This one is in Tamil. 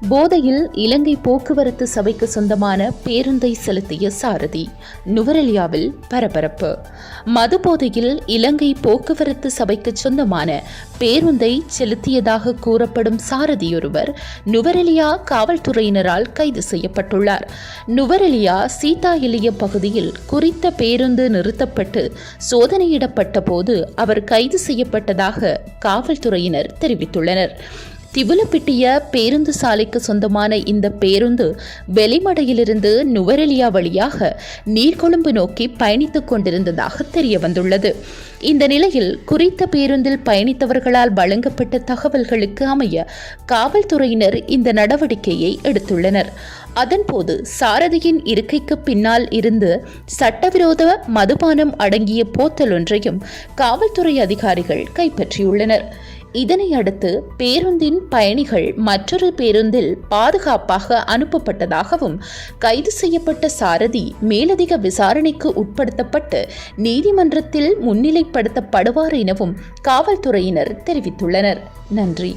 போதையில் இலங்கை போக்குவரத்து சபைக்கு சொந்தமான பேருந்தை செலுத்திய சாரதி நுவரெலியாவில் பரபரப்பு. மது போதையில் இலங்கை போக்குவரத்து சபைக்கு சொந்தமான பேருந்தை செலுத்தியதாக கூறப்படும் சாரதியொருவர் நுவரெலியா காவல்துறையினரால் கைது செய்யப்பட்டுள்ளார். நுவரெலியா சீதா எளிய பகுதியில் குறித்த பேருந்து நிறுத்தப்பட்டு சோதனையிடப்பட்ட போது அவர் கைது செய்யப்பட்டதாக காவல்துறையினர் தெரிவித்துள்ளனர். திவுலப்பிட்டிய பேருந்து சாலைக்கு சொந்தமான இந்த பேருந்து வெளிமடையிலிருந்து நுவரெலியா வழியாக நீர்கொழும்பு நோக்கி பயணித்துக் கொண்டிருந்ததாக தெரிய வந்துள்ளது இந்த நிலையில் குறித்த பேருந்தில் பயணித்தவர்களால் வழங்கப்பட்ட தகவல்களுக்கு அமைய காவல்துறையினர் இந்த நடவடிக்கையை எடுத்துள்ளனர். அதன்போது சாரதியின் இருக்கைக்கு பின்னால் இருந்து சட்டவிரோத மதுபானம் அடங்கிய போத்தல் ஒன்றையும் காவல்துறை அதிகாரிகள் கைப்பற்றியுள்ளனர். இதனை அடுத்து பேருந்தின் பயணிகள் மற்றொரு பேருந்தில் பாதுகாப்பாக அனுப்பப்பட்டதாகவும் கைது செய்யப்பட்ட சாரதி மேலதிக விசாரணைக்கு உட்படுத்தப்பட்டு நீதிமன்றத்தில் முன்னிலைப்படுத்தப்படுவார் எனவும் காவல்துறையினர் தெரிவித்துள்ளனர். நன்றி.